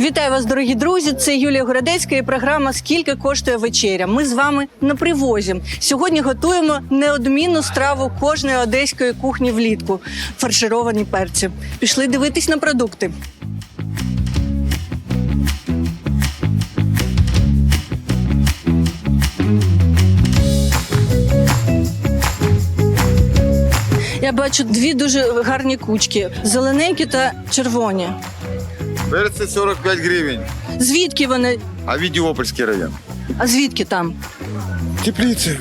Вітаю вас, дорогі друзі! Це Юлія Городецька і програма Скільки коштує вечеря. Ми з вами на привозі. Сьогодні готуємо неодмінну страву кожної одеської кухні влітку фаршировані перці. Пішли дивитись на продукти. Я бачу дві дуже гарні кучки: зелененькі та червоні. Перцы 45 гривен. Звідки вони? А Видеопольский район. А звідки там? Теплицы.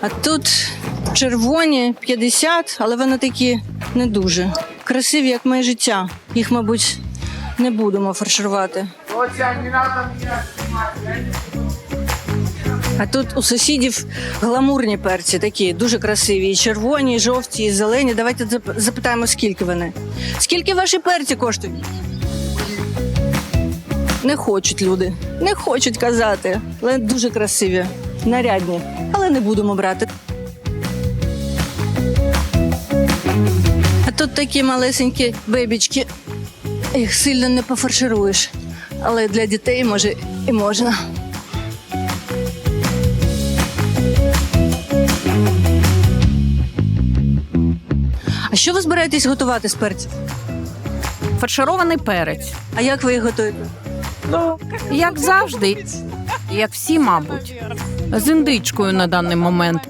А тут червоні 50, але вони такі не дуже. Красиві, як моє життя. Їх, мабуть, не будемо фарширувати. А тут у сусідів гламурні перці, такі дуже красиві. І червоні, і жовті, і зелені. Давайте запитаємо, скільки вони. Скільки ваші перці коштують? Не хочуть люди, не хочуть казати, але дуже красиві, нарядні. Але не будемо брати. А тут такі малесенькі бебічки. Їх сильно не пофаршируєш. Але для дітей може і можна. Що ви збираєтесь готувати з перців? Фарширований перець. А як ви їх готуєте? Як завжди, як всі, мабуть, з індичкою на даний момент.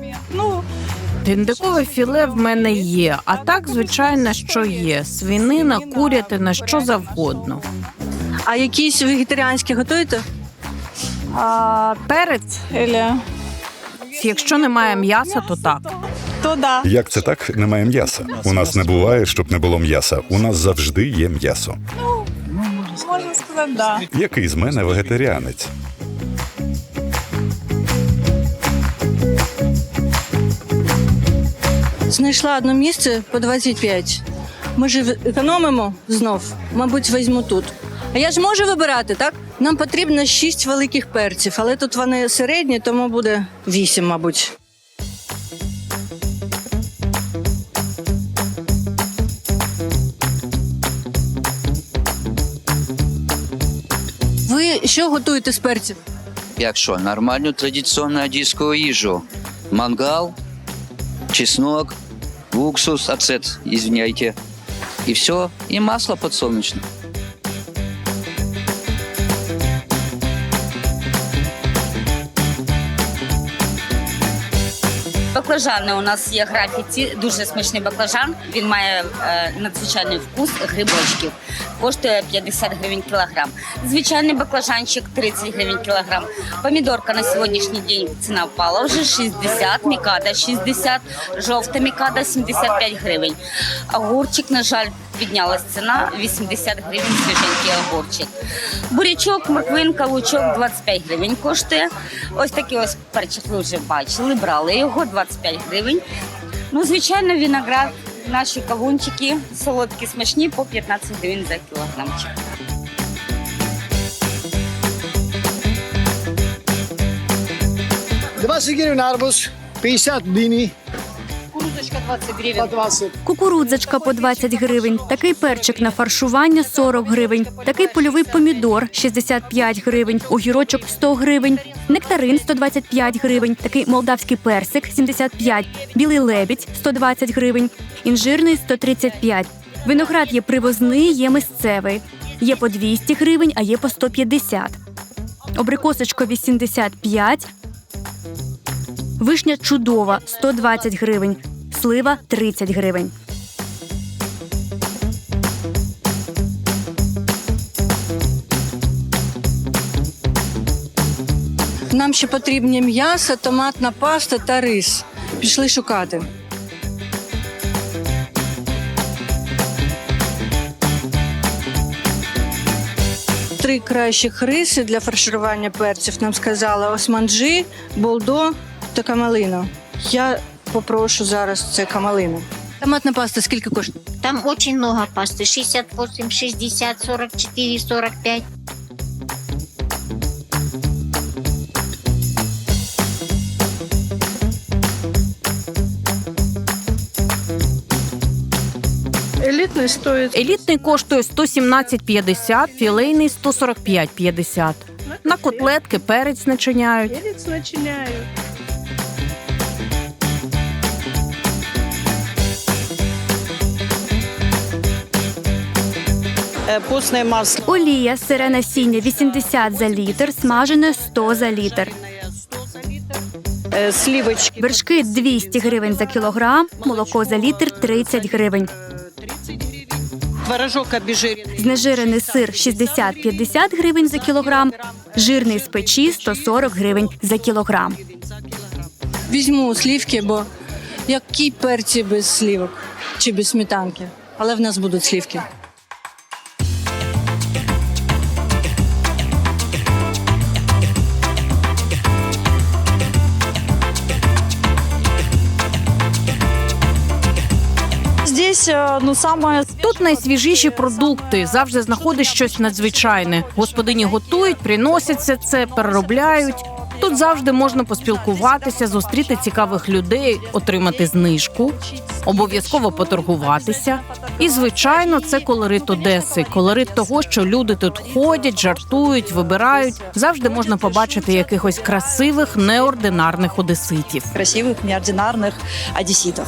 Індикове філе в мене є, а так, звичайно, що є: свинина, курятина, що завгодно. А якісь вегетаріанські готуєте? А перець, якщо немає м'яса, то так. То да. Як це так? Немає м'яса. У нас не буває, щоб не було м'яса. У нас завжди є м'ясо. Можна сказати, да. Який з мене вегетаріанець? Знайшла одне місце по 25. Ми ж економимо знов, мабуть, візьму тут. А я ж можу вибирати, так? Нам потрібно 6 великих перців, але тут вони середні, тому буде 8, мабуть. Що готуєте з перців? Якщо нормальну традиційну одеську їжу. Мангал, чеснок, уксус, ацет, извиняйте. і все, і масло подсолнечное. Баклажани у нас є графіті, дуже смачний баклажан. Він має е, надзвичайний вкус грибочків. Коштує 50 гривень кілограм. Звичайний баклажанчик 30 гривень кілограм. Помідорка на сьогоднішній день ціна впала вже 60, мікада 60, жовта мікада 75 гривень. Огурчик, на жаль, піднялась ціна 80 гривень свіженький огурчик. Бурячок, морквинка, лучок 25 гривень коштує. Ось такий ось перчик ви вже бачили, брали його 25 гривень. Ну, звичайно, виноград, наші кавунчики солодкі, смачні по 15 гривень за кілограмчик. Двадцать гривен арбуз, 50 дыни. По 20. Кукурудзочка по 20 гривень, такий перчик на фаршування 40 гривень, такий польовий помідор 65 гривень, огірочок 100 гривень, нектарин 125 гривень, такий молдавський персик 75, білий лебідь 120 гривень, інжирний 135. Виноград є привозний, є місцевий. Є по 200 гривень, а є по 150. Обрикосочка 85, Вишня чудова 120 гривень, слива 30 гривень. Нам ще потрібні м'ясо, томатна паста та рис. Пішли шукати. Три кращих риси для фарширування перців нам сказали османджі, болдо та камалино. Я попрошу зараз це камалину. Томатна паста скільки коштує? Там очень много пасты. 68, 60, 44, 45. Элитный стоит. Елітний коштує 117,50, філейний 145,50. Ну, На котлетки перець начиняють. Перец начиняю. Е, Постне масло. Олія, сире насіння 80 за літр, смажене 100 за літр. Е, Сливочки. Вершки 200 гривень за кілограм, молоко за літр 30 гривень. Творожок обезжирений. Знежирений сир 60-50 гривень за кілограм, жирний з печі 140 гривень за кілограм. Візьму слівки, бо які перці без слівок чи без сметанки. Але в нас будуть слівки. Здесь, е, ну, самое Тут найсвіжіші продукти, завжди знаходиш щось надзвичайне. Господині готують, приносяться це, переробляють. Тут завжди можна поспілкуватися, зустріти цікавих людей, отримати знижку, обов'язково поторгуватися. І звичайно, це колорит Одеси, колорит того, що люди тут ходять, жартують, вибирають. Завжди можна побачити якихось красивих, неординарних одеситів. красивых, неординарных одесситов.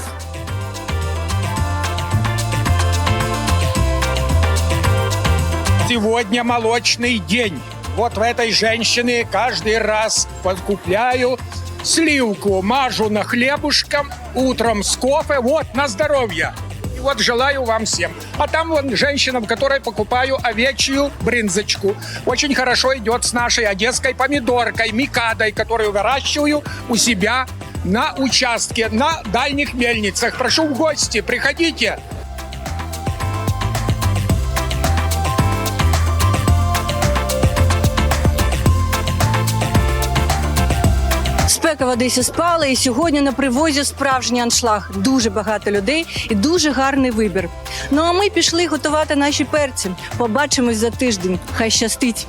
Сегодня молочный день. Вот в этой женщине каждый раз подкупляю сливку, мажу на хлебушком, утром с кофе. Вот, на здоровье. И вот желаю вам всем. А там вон женщина, в которой покупаю овечью брынзочку. Очень хорошо идет с нашей одесской помидоркой, микадой, которую выращиваю у себя на участке, на дальних мельницах. Прошу в гости, приходите. Спека в Одесі спала, і сьогодні на привозі справжній аншлаг. Дуже багато людей і дуже гарний вибір. Ну а ми пішли готувати наші перці. Побачимось за тиждень. Хай щастить.